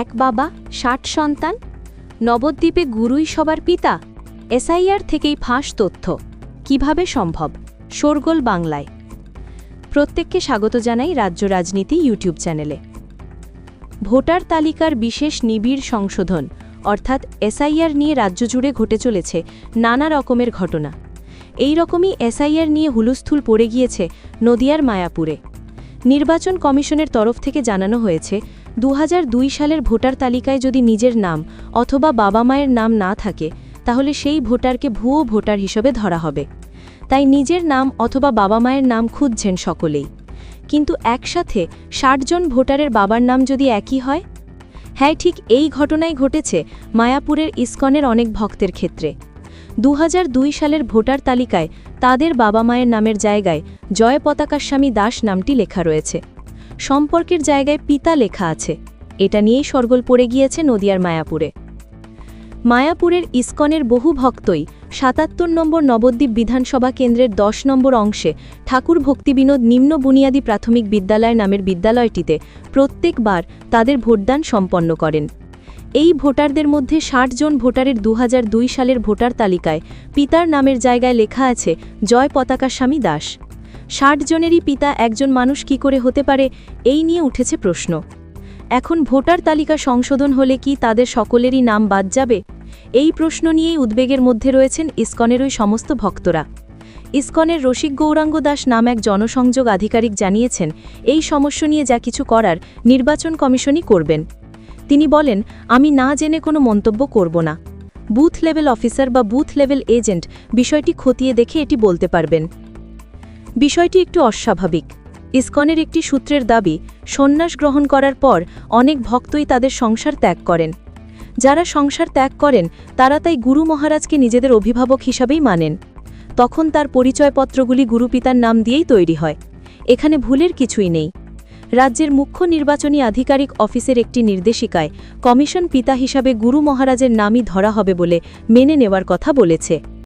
এক বাবা, ষাট সন্তান। নবদ্বীপে গুরুই সবার পিতা। এসআইআর থেকেই ফাঁস তথ্য। কীভাবে সম্ভব? শোরগোল বাংলায়। প্রত্যেককে স্বাগত জানাই রাজ্য রাজনীতি ইউটিউব চ্যানেলে। ভোটার তালিকার বিশেষ নিবিড় সংশোধন, অর্থাৎ এসআইআর নিয়ে রাজ্য জুড়ে ঘটে চলেছে নানা রকমের ঘটনা। এই রকমই এসআইআর নিয়ে হুলস্থুল পড়ে গিয়েছে নদিয়ার মায়াপুরে। নির্বাচন কমিশনের তরফ থেকে জানানো হয়েছে দু হাজার দুই সালের ভোটার তালিকায় যদি নিজের নাম অথবা বাবা মায়ের নাম না থাকে, তাহলে সেই ভোটারকে ভুয়ো ভোটার হিসেবে ধরা হবে। তাই নিজের নাম অথবা বাবা মায়ের নাম খুঁজছেন সকলেই। কিন্তু একসাথে ষাটজন ভোটারের বাবার নাম যদি একই হয়? হ্যাঁ ঠিক এই ঘটনাই ঘটেছে মায়াপুরের ইস্কনের অনেক ভক্তের ক্ষেত্রে। দু হাজার দুই সালের ভোটার তালিকায় তাদের বাবা মায়ের নামের জায়গায় জয় পতাকা স্বামী দাস নামটি লেখা রয়েছে। সম্পর্কের জায়গায় পিতা লেখা আছে। এটা নিয়েই সরগোল পড়ে গিয়েছে নদিয়ার মায়াপুরে। মায়াপুরের ইস্কনের বহু ভক্তই সাতাত্তর নম্বর নবদ্বীপ বিধানসভা কেন্দ্রের দশ নম্বর অংশে ঠাকুর ভক্তিবিনোদ নিম্ন বুনিয়াদী প্রাথমিক বিদ্যালয় নামের বিদ্যালয়টিতে প্রত্যেকবার তাদের ভোটদান সম্পন্ন করেন। এই ভোটারদের মধ্যে ষাট জন ভোটারের দু হাজার দুই সালের ভোটার তালিকায়। পিতার নামের জায়গায় লেখা আছে, জয় পতাকা স্বামী দাস। ষাট জনেরই পিতা একজন মানুষ কি করে হতে পারে, এই নিয়ে উঠেছে প্রশ্ন। এখন ভোটার তালিকা সংশোধন হলে কি তাদের সকলেরই নাম বাদ যাবে? এই প্রশ্ন নিয়েই উদ্বেগের মধ্যে রয়েছেন ইসকনের ওই সমস্ত ভক্তরা। ইসকনের রসিক গৌরাঙ্গ দাস নাম এক জনসংযোগ আধিকারিক জানিয়েছেন, এই সমস্যা নিয়ে যা কিছু করার নির্বাচন কমিশনই করবেন। তিনি বলেন, আমি না জেনে কোনো মন্তব্য করব না। বুথ লেভেল অফিসার বা বুথ লেভেল এজেন্ট বিষয়টি খতিয়ে দেখে এটি বলতে পারবেন। বিষয়টি একটু অস্বাভাবিক। ইসকনের একটি সূত্রের দাবি, সন্ন্যাস গ্রহণ করার পর অনেক ভক্তই তাদের সংসার ত্যাগ করেন। যারা সংসার ত্যাগ করেন, তারা তাই গুরু মহারাজকে নিজেদের অভিভাবক হিসাবেই মানেন। তখন তার পরিচয়পত্রগুলি গুরুপিতার নাম দিয়েই তৈরি হয়। এখানে ভুলের কিছুই নেই। রাজ্যের মুখ্য নির্বাচনী আধিকারিক অফিসের একটি নির্দেশিকায় কমিশন পিতা হিসাবে গুরু মহারাজের নামই ধরা হবে বলে মেনে নেওয়ার কথা বলেছে।